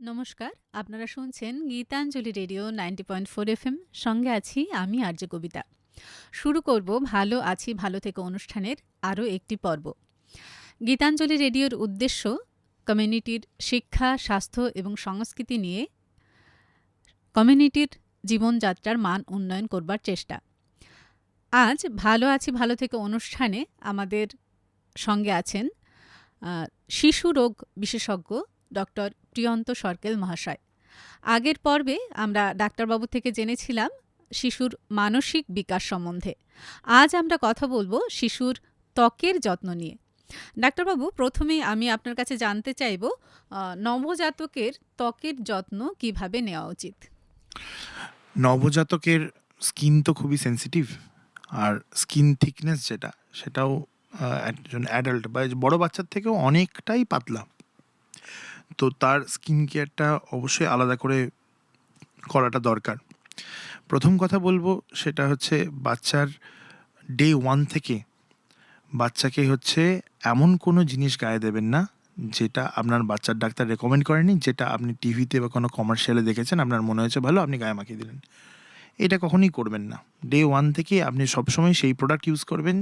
নমস্কার, আপনারা শুনছেন Gitanjali radio ninety point four F M. সঙ্গে আছি আমি আর্য কবিতা। শুরু করব ভালো আছি, ভালো থেকে অনুষ্ঠানের আরও একটি পর্ব। গীতাঞ্জলি রেডিওর উদ্দেশ্য, কমিউনিটির শিক্ষা, স্বাস্থ্য এবং সংস্কৃতি নিয়ে কমিউনিটির জীবনযাত্রার মান উন্নয়ন করবার চেষ্টা। আজ ভালো আছি, ভালো থেকে অনুষ্ঠানে আমাদের সঙ্গে আছেন শিশু রোগ বিশেষজ্ঞ ডক্টর প্রিয়ন্ত সরকেল মহাশয়। আগের পর্বে আমরা ডাক্তারবাবু থেকে জেনেছিলাম শিশুর মানসিক বিকাশ সম্বন্ধে। আজ আমরা কথা বলব শিশুর ত্বকের যত্ন নিয়ে। ডাক্তারবাবু প্রথমেই আমি আপনার কাছে জানতে চাইব নবজাতকের ত্বকের যত্ন কীভাবে নেওয়া উচিত? নবজাতকের স্কিন তো খুবই সেনসিটিভ, আর স্কিন থিকনেস যেটা, সেটাও একজন অ্যাডাল্ট বা বড় বাচ্চার থেকেও অনেকটাই পাতলা। তো তার স্কিন কেয়ারটা অবশ্যই আলাদা করে করাটা দরকার। প্রথম কথা বলব সেটা হচ্ছে বাচ্চার ডে ওয়ান থেকে বাচ্চাকে হচ্ছে এমন কোনো জিনিস গায়ে দেবেন না যেটা আপনার বাচ্চার ডাক্তার রেকমেন্ড করেনি, যেটা আপনি টিভিতে বা কোনো কমার্শিয়ালে দেখেছেন, আপনার মনে হয়েছে ভালো, আপনি গায়ে মাখিয়ে দিলেন। এটা কখনোই করবেন না। ডে ওয়ান থেকে আপনি সবসময় সেই প্রোডাক্ট ইউজ করবেন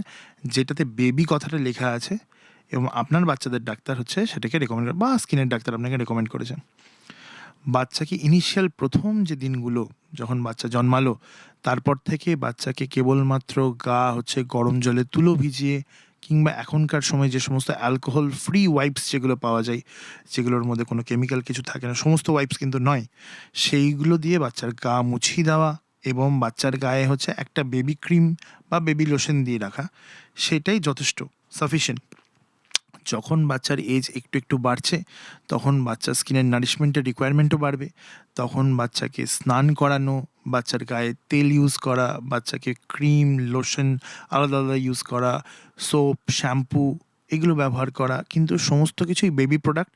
যেটাতে বেবি কথাটা লেখা আছে এবং আপনার বাচ্চাদের ডাক্তার হচ্ছে সেটাকে রেকমেন্ড বা স্কিনের ডাক্তার আপনাকে রেকমেন্ড করেছেন। বাচ্চাকে ইনিশিয়াল প্রথম যে দিনগুলো যখন বাচ্চা জন্মালো, তারপর থেকে বাচ্চাকে কেবলমাত্র গা হচ্ছে গরম জলে তুলো ভিজিয়ে কিংবা এখনকার সময় যে সমস্ত অ্যালকোহল ফ্রি ওয়াইপস যেগুলো পাওয়া যায়, যেগুলোর মধ্যে কোনো কেমিক্যাল কিছু থাকে না, সমস্ত ওয়াইপস কিন্তু নয়, সেইগুলো দিয়ে বাচ্চার গা মুছিয়ে দেওয়া এবং বাচ্চার গায়ে হচ্ছে একটা বেবি ক্রিম বা বেবি লোশন দিয়ে রাখা, সেটাই যথেষ্ট সাফিসিয়েন্ট যখন বাচ্চার এজ একটু একটু বাড়ছে, তখন বাচ্চার স্কিনের নারিশমেন্টের রিকোয়ারমেন্টও বাড়বে। তখন বাচ্চাকে স্নান করানো, বাচ্চার গায়ে তেল ইউজ করা, বাচ্চাকে ক্রিম লোশন আলাদা আলাদা ইউজ করা সোপ শ্যাম্পু এগুলো ব্যবহার করা। কিন্তু সমস্ত কিছুই বেবি প্রোডাক্ট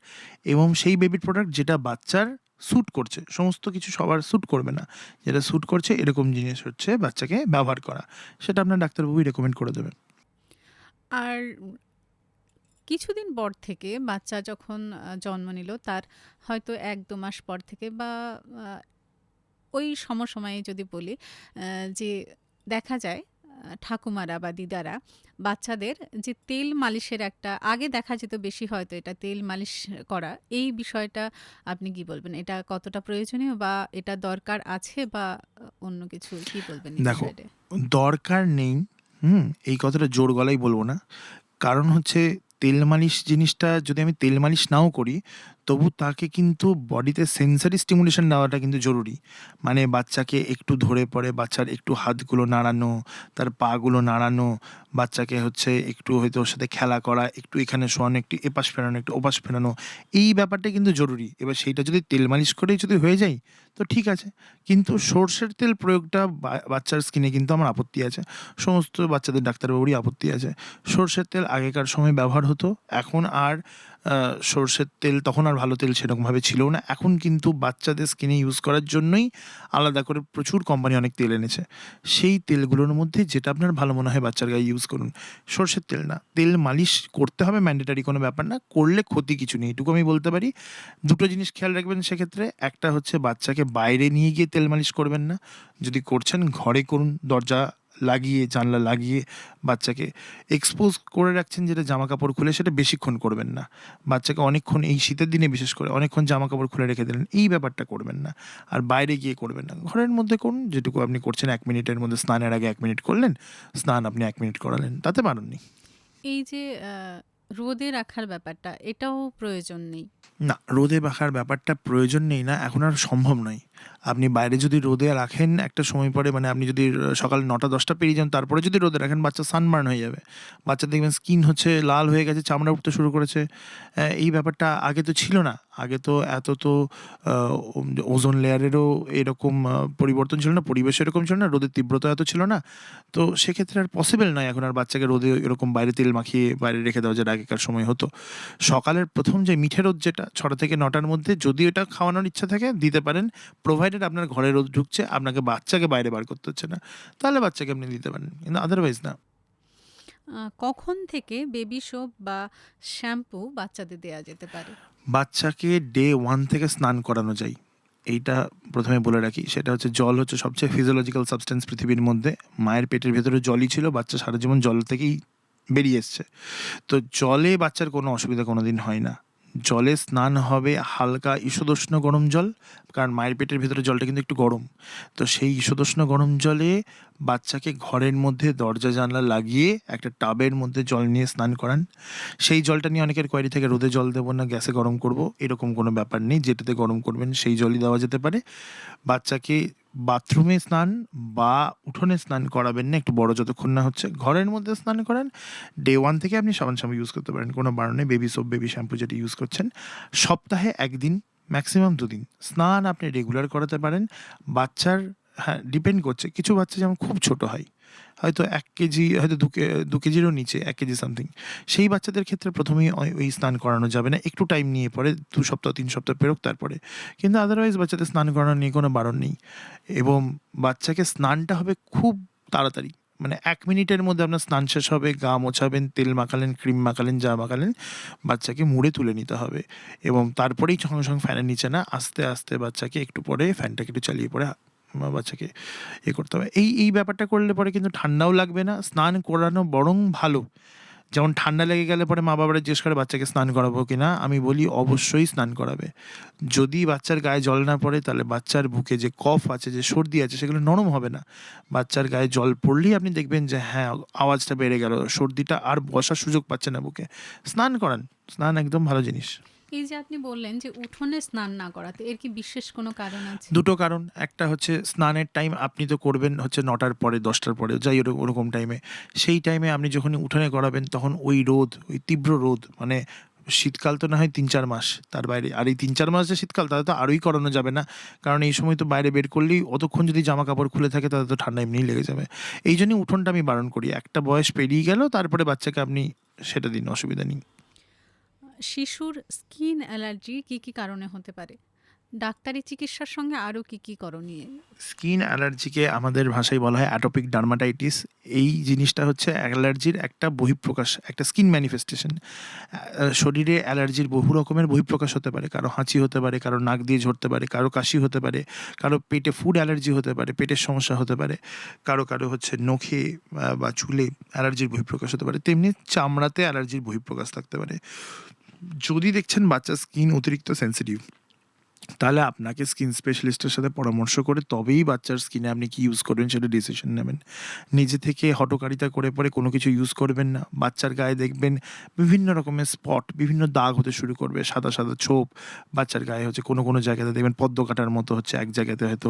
এবং সেই বেবি প্রোডাক্ট যেটা বাচ্চার স্যুট করছে, সমস্ত কিছু সবার স্যুট করবে না। যেটা স্যুট করছে এরকম জিনিস হচ্ছে বাচ্চাকে ব্যবহার করা। সেটা আপনার ডাক্তারবাবুই রেকমেন্ড করে দেবেন। আর কিছুদিন পর থেকে বাচ্চা যখন জন্ম নিল তার হয়তো এক দু মাস পর থেকে বা ওই সমসময়ে যদি বলি যে দেখা যায় ঠাকুমারা বা দিদারা বাচ্চাদের যে তেল মালিশের একটা আগে দেখা যেত বেশি হয়তো এটা তেল মালিশ করা এই বিষয়টা আপনি কি বলবেন এটা কতটা প্রয়োজনীয় বা এটা দরকার আছে বা অন্য কিছু কি বলবেন এই দেখো? দরকার নেই হুম এই কথাটা জোর গলায় বলব না কারণ হচ্ছে তেল মালিশ জিনিসটা যদি আমি তেল মালিশ নাও করি তবু তাকে কিন্তু বডিতে সেন্সারি স্টিমুলেশন দেওয়াটা কিন্তু জরুরি। মানে বাচ্চাকে একটু ধরে পড়ে, বাচ্চার একটু হাতগুলো নাড়ানো, তার পাগুলো নাড়ানো, বাচ্চাকে হচ্ছে একটু হয়তো ওর সাথে খেলা করা, একটু এখানে শোয়ানো, একটু এপাশ ফেরানো, একটু ওপাশ ফেরানো, এই ব্যাপারটা কিন্তু জরুরি। এবার সেইটা যদি তেল মালিশ করেই যদি হয়ে যায়, তো ঠিক আছে। কিন্তু সর্ষের তেল প্রয়োগটা বাচ্চার স্কিনে কিন্তু আমার আপত্তি আছে। সমস্ত বাচ্চাদের ডাক্তারবাবুরই আপত্তি আছে। সর্ষের তেল আগেকার সময় ব্যবহার হতো, এখন আর সর্ষের তেল তখন আর ভালো তেল সেরকমভাবে ছিল না। এখন কিন্তু বাচ্চাদের স্কিনে ইউজ করার জন্যই আলাদা করে প্রচুর কোম্পানি অনেক তেল এনেছে। সেই তেলগুলোর মধ্যে যেটা আপনার ভালো মনে হয় বাচ্চার গায়ে ইউজ করুন। সর্ষের তেল না, তেল মালিশ করতে হবে ম্যান্ডেটারি কোনো ব্যাপার না, করলে ক্ষতি কিছু নেই। এটুকু আমি বলতে পারি, দুটো জিনিস খেয়াল রাখবেন সেক্ষেত্রে। একটা হচ্ছে বাচ্চাকে বাইরে নিয়ে গিয়ে তেল মালিশ করবেন না। যদি করছেন, ঘরে করুন, দরজা লাগিয়ে, জানলা লাগিয়ে বাচ্চাকে এক্সপোজ করে রাখছেন যেটা জামা কাপড় খুলে সেটা বেশিক্ষণ করবেন না। বাচ্চাকে অনেকক্ষণ এই শীতের দিনে বিশেষ করে অনেকক্ষণ জামা কাপড় খুলে রেখে দিলেন, এই ব্যাপারটা করবেন না। আর বাইরে গিয়ে করবেন না। ঘরের মধ্যে করুন, যেটুকু আপনি করছেন এক মিনিটের মধ্যে স্নানের আগে এক মিনিট করলেন, স্নান আপনি এক মিনিট করালেন, তাতে নেই এই যে রোদে রাখার ব্যাপারটা, এটাও প্রয়োজন নেই। না, রোদে রাখার ব্যাপারটা প্রয়োজন নেই না, এখন আর সম্ভব নয়। আপনি বাইরে যদি রোদে রাখেন, একটা সময় পরে মানে আপনি যদি সকাল নটা, দশটা পেরিয়ে যান, তারপরে যদি রোদে রাখেন, বাচ্চা সানবার্ন হয়ে যাবে। বাচ্চা দেখবেন স্কিন হচ্ছে লাল হয়ে গেছে, চামড়া উঠতে শুরু করেছে। এই ব্যাপারটা আগে তো ছিল না। আগে তো এত তো ওজোন লেয়ারেরও এরকম পরিবর্তন ছিল না, পরিবেশ এরকম ছিল না, রোদের তীব্রতা এত ছিল না। তো সেক্ষেত্রে আর পসিবল নয় এখন আর বাচ্চাকে রোদে এরকম বাইরে তেল মাখিয়ে বাইরে রেখে দেওয়া, যেটা আগেকার সময় হতো। সকালের প্রথম যে মিঠে রোদ যেটা ছটা থেকে নটার মধ্যে যদি ওটা খাওয়ানোর ইচ্ছা থাকে দিতে পারেন। প্রোভাইডেড আপনার ঘরে রোদ ঢুকছে আপনাকে বাচ্চাকে বাইরে বার করতে হচ্ছে না। তাহলে বাচ্চাকে আপনি দিতে পারেন কিন্তু আদারওয়াইজ না। কখন থেকে বেবি সোপ বা শ্যাম্পু বাচ্চাদের দেয়া যেতে পারে? বাচ্চাকে ডে ওয়ান থেকে স্নান করানো যায়। এইটা প্রথমে বলে রাখি সেটা হচ্ছে জল হচ্ছে সবচেয়ে ফিজিওলজিক্যাল সাবস্টেন্স পৃথিবীর মধ্যে। মায়ের পেটের ভেতরে জলই ছিল বাচ্চা সারা জীবন জল থেকেই বেরিয়ে এসছে। তো জলে বাচ্চার কোনো অসুবিধা কোনো দিন হয় না। জলে স্নান হবে হালকা ঈষদোষ্ণ গরম জল, কারণ মায়ের পেটের ভেতরে জলটা কিন্তু একটু গরম। তো সেই ঈষদোষ্ণ গরম জলে বাচ্চাকে ঘরের মধ্যে দরজা, জানলা লাগিয়ে একটা টাবের মধ্যে জল নিয়ে স্নান করান। সেই জলটা নিয়ে অনেকের কোয়ারি থেকে, রোদে জল দেবো না, গ্যাসে গরম করব, এরকম কোনো ব্যাপার নেই। যেটাতে গরম করবেন সেই জলই দেওয়া যেতে পারে। বাচ্চাকে বাথরুমে স্নান বা উঠোনে স্নান করাবেন না, একটু বড় যতক্ষণ না হচ্ছে। ঘরের মধ্যে স্নান করেন। ডে ওয়ান থেকে আপনি সাবান শ্যাম্পু ইউজ করতে পারেন, কোনো বারণে বেবি সোপ বেবি শ্যাম্পু যেটা ইউজ করছেন। সপ্তাহে একদিন ম্যাক্সিমাম দুদিন। স্নান আপনি রেগুলার করাতে পারেন। বাচ্চার হ্যাঁ ডিপেন্ড করছে। কিছু বাচ্চা যেমন খুব ছোট হয় হয়তো এক কেজি, হয়তো দু দু কেজিরও নিচে, এক কেজি সামথিং সেই বাচ্চাদের ক্ষেত্রে প্রথমেই ওই- স্নান করানো যাবে না। একটু টাইম নিয়ে পরে দু সপ্তাহ, তিন সপ্তাহ পেরোক তারপরে। কিন্তু আদারওয়াইজ বাচ্চাদের স্নান করানো নিয়ে কোনো বারণ নেই। এবং বাচ্চাকে স্নানটা হবে খুব তাড়াতাড়ি। মানে এক মিনিটের মধ্যে আপনার স্নান শেষ হবে, গা মোছাবেন, তেল মাখালেন, ক্রিম মাখালেন, যা মাখালেন, বাচ্চাকে মুড়ে তুলে নিতে হবে। এবং তারপরেই সঙ্গে সঙ্গে ফ্যানের নিচে না, আস্তে আস্তে বাচ্চাকে একটু পরে ফ্যানটাকে একটু চালিয়ে পরে বাচ্চাকে এ করতে হবে। এই এই ব্যাপারটা করলে পরে কিন্তু ঠান্ডাও লাগবে না, স্নান করানো বরং ভালো। যেমন ঠান্ডা লেগে গেলে পরে মা বাবারা জিজ্ঞেস করে, বাচ্চাকে স্নান করাবো কি না আমি বলি, অবশ্যই স্নান করাবে। যদি বাচ্চার গায়ে জল না পড়ে, তাহলে বাচ্চার বুকে যে কফ আছে, যে সর্দি আছে, সেগুলো নরম হবে না। বাচ্চার গায়ে জল পড়লেই আপনি দেখবেন যে হ্যাঁ আওয়াজটা বেড়ে গেল, সর্দিটা আর বসার সুযোগ পাচ্ছে না বুকে। স্নান করান, স্নান একদম ভালো জিনিস। এই যে আপনি বললেন যে উঠোনে স্নান না করাতে, এর কি বিশেষ কোনো কারণ আছে? দুটো কারণ। একটা হচ্ছে স্নানের টাইম আপনি তো করবেন হচ্ছে নটার পরে, দশটার পরে, যাই ওরকম টাইমে। সেই টাইমে আপনি যখন উঠোনে করাবেন তখন ওই রোদ, ওই তীব্র রোদ মানে শীতকাল তো না হয় তিন চার মাস তার বাইরে। আর এই তিন চার মাস যে শীতকাল তাহলে তো আরোই করানো যাবে না। কারণ এই সময় তো বাইরে বের করলেই অতক্ষণ যদি জামা কাপড় খুলে থাকে তাহলে তো ঠান্ডা এমনিই লেগে যাবে। এই জন্যই উঠোনটা আমি বারণ করি। একটা বয়স পেরিয়ে গেল, তারপরে বাচ্চাকে আপনি সেটা দিন, অসুবিধা নেই। শিশুর স্কিন অ্যালার্জি কি কি কারণে হতে পারে? ডাক্তারি চিকিৎসার সঙ্গে আরও কি কি করণীয়? স্কিন অ্যালার্জিকে আমাদের ভাষায় বলা হয় অ্যাটোপিক ডার্মাটাইটিস। এই জিনিসটা হচ্ছে অ্যালার্জির একটা বহিঃপ্রকাশ, একটা স্কিন ম্যানিফেস্টেশন। শরীরে অ্যালার্জির বহু রকমের বহিঃপ্রকাশ হতে পারে। কারও হাঁচি হতে পারে, কারও নাক দিয়ে ঝরতে পারে, কারও কাশি হতে পারে, কারও পেটে ফুড অ্যালার্জি হতে পারে, পেটের সমস্যা হতে পারে, কারও কারও হচ্ছে নখে বা চুলে অ্যালার্জির বহিঃপ্রকাশ হতে পারে। তেমনি চামড়াতে অ্যালার্জির বহিঃপ্রকাশ থাকতে পারে। যদি দেখছেন বাচ্চার স্কিন অতিরিক্ত সেন্সিটিভ তাহলে আপনাকে স্কিন স্পেশালিস্টের সাথে পরামর্শ করে তবেই বাচ্চার স্কিনে আপনি কি ইউজ করবেন সেটা ডিসিশন নেবেন। নিজে থেকে হটকারিতা করে পরে কোনো কিছু ইউজ করবেন না। বাচ্চার গায়ে দেখবেন বিভিন্ন রকমের স্পট বিভিন্ন দাগ হতে শুরু করবে, সাদা সাদা ছোপ। বাচ্চার গায়ে হচ্ছে কোনো কোনো জায়গাতে দেখবেন পদ্ম কাটার মতো হচ্ছে এক জায়গাতে হয়তো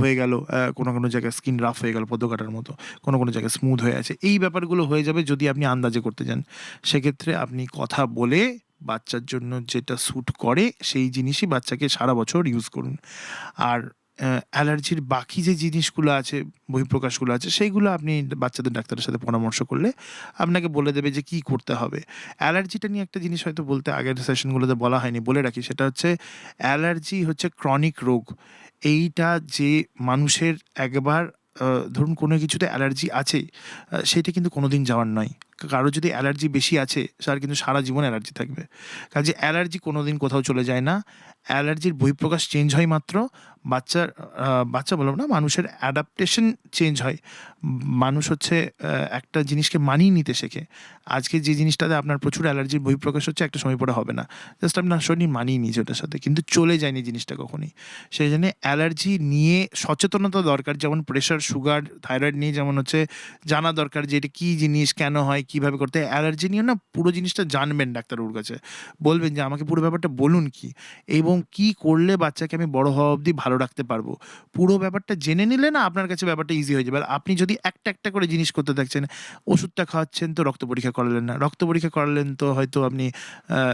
হয়ে গেল কোনো কোনো জায়গায় স্কিন রাফ হয়ে গেল পদ্ম কাটার মতো, কোনো কোনো জায়গায় স্মুথ হয়ে আছে। এই ব্যাপারগুলো হয়ে যাবে যদি আপনি আন্দাজে করতে যান সেক্ষেত্রে আপনি কথা বলে বাচ্চার জন্য যেটা স্যুট করে, সেই জিনিসই বাচ্চাকে সারা বছর ইউজ করুন। আর অ্যালার্জির বাকি যে জিনিসগুলো আছে, বহিঃপ্রকাশগুলো আছে, সেইগুলো আপনি বাচ্চাদের ডাক্তারের সাথে পরামর্শ করলে আপনাকে বলে দেবে যে কি করতে হবে। অ্যালার্জিটা নিয়ে একটা জিনিস হয়তো বলতে আগের সেশনগুলোতে বলা হয়নি, বলে রাখি, সেটা হচ্ছে অ্যালার্জি হচ্ছে ক্রনিক রোগ। এইটা যে মানুষের একবার ধরুন কোনো কিছুতে অ্যালার্জি আছে সেটা কিন্তু কোনোদিন যাওয়ার নয়। কারও যদি অ্যালার্জি বেশি আছে, তার কিন্তু সারা জীবন অ্যালার্জি থাকবে। কাজে অ্যালার্জি কোনোদিন কোথাও চলে যায় না। অ্যালার্জির বহিঃপ্রকাশ চেঞ্জ হয় মাত্র। বাচ্চার বাচ্চা বলব না, মানুষের অ্যাডাপ্টেশন চেঞ্জ হয়। মানুষ হচ্ছে একটা জিনিসকে মানিয়ে নিতে শেখে। আজকে যে জিনিসটাতে আপনার প্রচুর অ্যালার্জির বহিঃপ্রকাশ হচ্ছে, একটা সময় পরে হবে না। জাস্ট আপনার শরীর মানিয়ে নিয়েছে ওটার সাথে। কিন্তু চলে যায়নি জিনিসটা কখনই। সেই জন্য অ্যালার্জি নিয়ে সচেতনতা দরকার। যেমন প্রেশার সুগার থাইরয়েড নিয়ে যেমন হচ্ছে, জানা দরকার যে এটা কী জিনিস, কেন হয়, কীভাবে করতে অ্যালার্জি নিয়ে না, পুরো জিনিসটা জানবেন ডাক্তারবাবুর কাছে। বলবেন যে, আমাকে পুরো ব্যাপারটা বলুন কি? এবং কি করলে বাচ্চাকে আমি বড় হওয়া অবধি ভালো রাখতে পারব। পুরো ব্যাপারটা জেনে নিলে না আপনার কাছে ব্যাপারটা ইজি হয়ে যাবে। আর আপনি যদি একটা একটা করে জিনিস করতে দেখছেন, ওষুধটা খাওয়াচ্ছেন তো রক্ত পরীক্ষা করালেন না। রক্ত পরীক্ষা করালেন তো হয়তো আপনি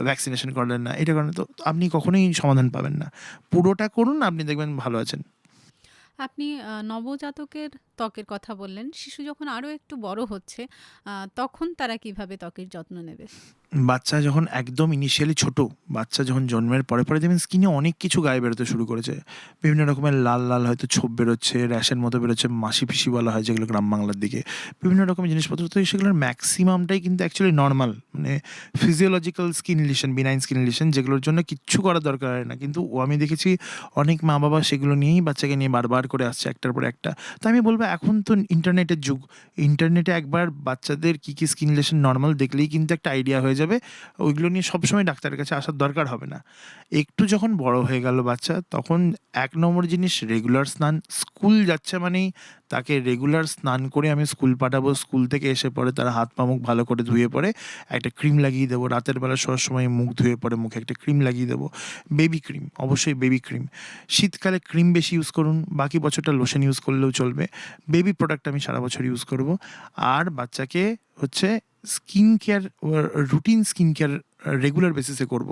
ভ্যাকসিনেশন করালেন না। এটা কারণে তো আপনি কখনোই সমাধান পাবেন না। পুরোটা করুন, আপনি দেখবেন ভালো আছেন। আপনি নবজাতকের ত্বকের কথা বললেন, শিশু যখন আরও একটু বড় হচ্ছে তখন তারা কীভাবে ত্বকের যত্ন নেবে? বাচ্চা যখন একদম ইনিশিয়ালি ছোট, বাচ্চা যখন জন্মের পরে পরে দেখবেন স্কিনে অনেক কিছু গায়ে বেরোতে শুরু করেছে। বিভিন্ন রকমের লাল লাল হয়তো ছোপ বেরোচ্ছে, র্যাশের মতো বেরোচ্ছে, মাসি পিসি বলা হয় যেগুলো গ্রাম বাংলার দিকে। বিভিন্ন রকমের জিনিসপত্র, তো সেগুলোর ম্যাক্সিমামটাই কিন্তু অ্যাকচুয়ালি নর্মাল মানে physiological skin lesion benign skin lesion যেগুলোর জন্য কিচ্ছু করার দরকার হয় না। কিন্তু আমি দেখেছি অনেক মা বাবা সেগুলো নিয়েই বাচ্চাকে নিয়ে বারবার করে আসছে একটার পর একটা। তো আমি বলব এখন তো ইন্টারনেটের যুগ। ইন্টারনেটে একবার বাচ্চাদের কী কী স্কিন ইলিশন নর্মাল দেখলেই কিন্তু একটা আইডিয়া হয়ে যাবে। ওইগুলো নিয়ে সবসময় ডাক্তারের কাছে আসার দরকার হবে না। একটু যখন বড় হয়ে গেল বাচ্চা, তখন এক নম্বর জিনিস রেগুলার স্নান। স্কুল যাচ্ছে মানেই তাকে রেগুলার স্নান করে আমি স্কুল পাঠাবো। স্কুল থেকে এসে পরে তার হাত পা মুখ ভালো করে ধুয়ে পরে একটা ক্রিম লাগিয়ে দেবো। রাতের বেলা শোয়ার সময় মুখ ধুয়ে পরে মুখে একটা ক্রিম লাগিয়ে দেবো। বেবি ক্রিম অবশ্যই বেবি ক্রিম শীতকালে ক্রিম বেশি ইউজ করুন। বাকি বছরটা লোশন ইউজ করলেও চলবে। বেবি প্রোডাক্ট আমি সারা বছর ইউজ করব। আর বাচ্চাকে হচ্ছে skin care routine skin care regular বেসিসে করব,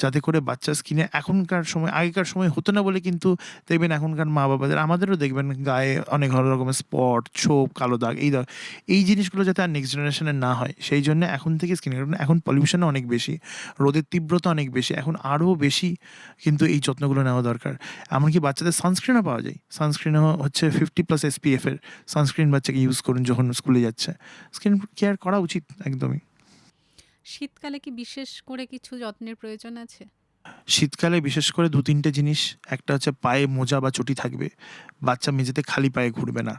যাতে করে বাচ্চা স্কিনে এখনকার সময়, আগেকার সময় হতো না বলে কিন্তু দেখবেন এখনকার মা বাবাদের আমাদেরও দেখবেন গায়ে অনেক ধরনের রকমের স্পট ছোপ, কালো দাগ, এই দাগ, এই জিনিসগুলো যাতে আর নেক্সট জেনারেশনে না হয়। সেই জন্য এখন থেকে স্কিন কেয়ার এখন পলিউশন অনেক বেশি, রোদের তীব্রতা অনেক বেশি, এখন আরও বেশি কিন্তু এই যত্নগুলো নেওয়া দরকার। এমনকি বাচ্চাদের সানস্ক্রিনও পাওয়া যায় সানস্ক্রিনও হচ্ছে ফিফটি প্লাস এসপিএফের সানস্ক্রিন বাচ্চাকে ইউজ করুন যখন স্কুলে যাচ্ছে। স্কিন কেয়ার করা উচিত একদমই। শীতকালে কি বিশেষ করে কিছু যত্নের প্রয়োজন আছে? শীতকালে বিশেষ করে দু তিনটে জিনিস, একটা হচ্ছে পায়ে মোজা বা চটি থাকবে, বাচ্চা মেঝেতে খালি পায়ে ঘুরবে না।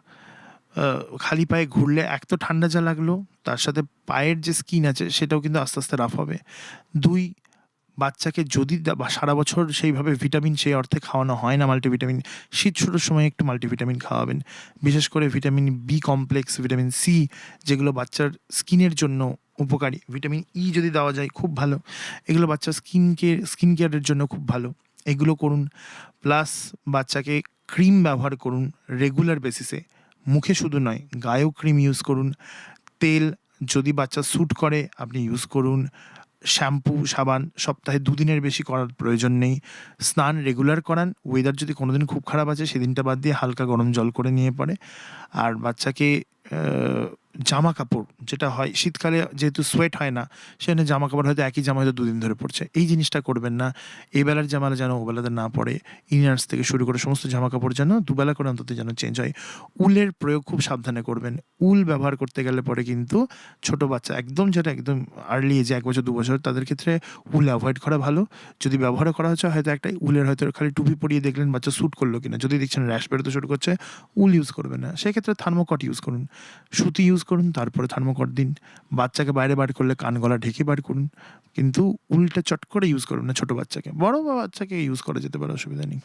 খালি পায়ে ঘুরলে এক তো ঠান্ডা যা লাগল, তার সাথে পায়ের যে স্কিন আছে সেটাও কিন্তু আস্তে আস্তে রাফ হবে। দুই, বাচ্চাকে যদি সারা বছর সেইভাবে ভিটামিন সেই অর্থে খাওয়ানো হয় না মাল্টিভিটামিন শীত শুরুর সময় একটু মাল্টিভিটামিন খাওয়াবেন। বিশেষ করে vitamin B complex vitamin C যেগুলো বাচ্চার স্কিনের জন্য উপকারী। ভিটামিন ই যদি দেওয়া যায়, খুব ভালো। এগুলো বাচ্চার কেয়ার স্কিন কেয়ারের জন্য খুব ভালো। এগুলো করুন প্লাস বাচ্চাকে ক্রিম ব্যবহার করুন রেগুলার বেসিসে মুখে শুধু নয়, গায়েও ক্রিম ইউজ করুন। তেল যদি বাচ্চা স্যুট করে, আপনি ইউজ করুন। শ্যাম্পু সাবান, সপ্তাহে দুদিনের বেশি করার প্রয়োজন নেই। স্নান রেগুলার করান। ওয়েদার যদি কোনোদিন খুব খারাপ আছে, সেদিনটা বাদ দিয়ে হালকা গরম জল করে নিয়ে পড়ে। আর বাচ্চাকে জামা কাপড় যেটা হয়, শীতকালে যেহেতু সোয়েট হয় না সেখানে জামা কাপড় হয়তো একই জামা হয়তো দুদিন ধরে পড়ছে। এই জিনিসটা করবেন না। এই বেলার জামা যেন ওবেলাতে না পড়ে ইনার্স থেকে শুরু করে সমস্ত জামা কাপড় যেন দুবেলা করে অন্তত যেন চেঞ্জ হয়। উলের প্রয়োগ খুব সাবধানে করবেন। উল ব্যবহার করতে গেলে পরে কিন্তু ছোট বাচ্চা একদম যেটা একদম আর্লি এজে এক বছর, দু বছর, তাদের ক্ষেত্রে উল অ্যাভয়েড করা ভালো। যদি ব্যবহার করা হচ্ছে হয়তো একটা উলের হয়তো খালি টুপি পরিয়ে দেখলেন বাচ্চা স্যুট করল কিনা। যদি দেখছেন র্যাশ বেরোতে শুরু করছে, উল ইউজ করবেন না। সেক্ষেত্রে থার্মোকট ইউজ করুন। সুতি ইউজ করুন, তারপরে থার্মোকট দিন। বাচ্চাকে বাইরে বার করলে কান গলা ঢেকে বার করুন। কিন্তু উলটা চট করে ইউজ করুন না ছোট বাচ্চাকে। বড় বা বাচ্চাকে ইউজ করা যেতে পারে, অসুবিধা নেই।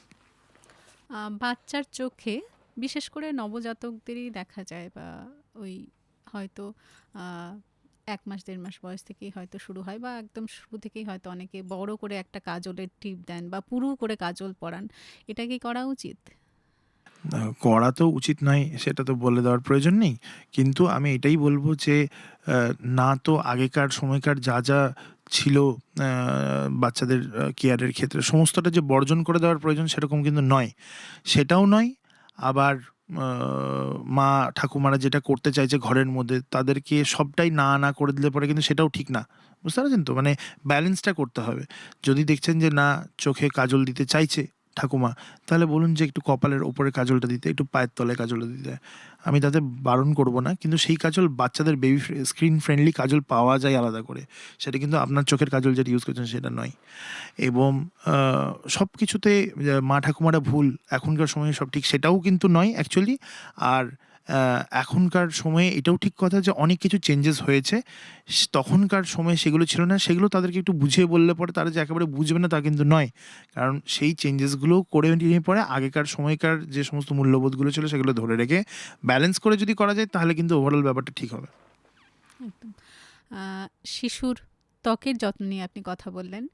বাচ্চার চোখে বিশেষ করে নবজাতকদেরই দেখা যায় বা ওই হয়তো এক মাস, দেড় মাস বয়স থেকেই হয়তো শুরু হয় বা একদম শুরু থেকেই হয়তো অনেকে বড় করে একটা কাজলের টিপ দেন বা পুরু করে কাজল পরান। এটা কি করা উচিত? করা তো উচিত নয়, সেটা তো বলে দেওয়ার প্রয়োজন নেই। কিন্তু আমি এটাই বলব যে না তো আগেকার, সময়কার যা যা ছিল বাচ্চাদের কেয়ারের ক্ষেত্রে, সমস্তটা যে বর্জন করে দেওয়ার প্রয়োজন সেরকম কিন্তু নয়। সেটাও নয়, আবার মা ঠাকুমারা যেটা করতে চাইছে ঘরের মধ্যে, তাদেরকে সবটাই না না করে দিলে পরে কিন্তু সেটাও ঠিক না। বুঝতে পারছেন তো? মানে ব্যালেন্সটা করতে হবে। যদি দেখছেন যে না, চোখে কাজল দিতে চাইছে ঠাকুমা, তাহলে বলুন যে একটু কপালের ওপরে কাজলটা দিতে, একটু পায়ের তলায় কাজলটা দিতে। আমি তাতে বারণ করব না, কিন্তু সেই কাজল বাচ্চাদের বেবি স্ক্রিন ফ্রেন্ডলি কাজল পাওয়া যায় আলাদা করে। সেটা কিন্তু আপনার চোখের কাজল যেটা ইউজ করছেন সেটা নয়। এবং সব কিছুতে মা ঠাকুমারা ভুল, এখনকার সময়ে সব ঠিক সেটাও কিন্তু নয় অ্যাকচুয়ালি আর এখনকার সময়ে এটাও ঠিক কথা যে অনেক কিছু চেঞ্জেস হয়েছে। তখনকার সময়ে সেগুলো ছিল না। সেগুলো তাদেরকে একটু বুঝিয়ে বললে পরে তারা যে একেবারে বুঝবে না তা কিন্তু নয়। কারণ সেই চেঞ্জেসগুলো করে নিয়ে পরে আগেকার সময়কার যে সমস্ত মূল্যবোধগুলো ছিল সেগুলো ধরে রেখে ব্যালেন্স করে যদি করা যায় তাহলে কিন্তু ওভারঅল ব্যাপারটা ঠিক হবে। শিশুর ত্বকের যত্ন নিয়ে আপনি কথা বললেন।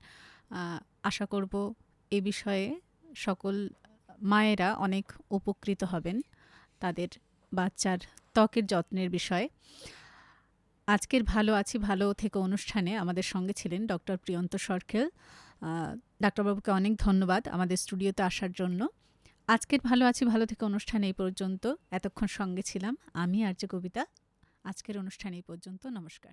আশা করব এ বিষয়ে সকল মায়েরা অনেক উপকৃত হবেন। তাদের বাচ্চার ত্বকের যত্নের বিষয়ে। আজকের ভালো আছি, ভালো থেকে অনুষ্ঠানে আমাদের সঙ্গে ছিলেন ডক্টর প্রিয়ন্ত সরকেল ডাক্তারবাবুকে অনেক ধন্যবাদ আমাদের স্টুডিওতে আসার জন্য। আজকের ভালো আছি, ভালো থেকে অনুষ্ঠানে এই পর্যন্ত। এতক্ষণ সঙ্গে ছিলাম আমি, আর্য কবিতা। আজকের অনুষ্ঠানে এই পর্যন্ত, নমস্কার।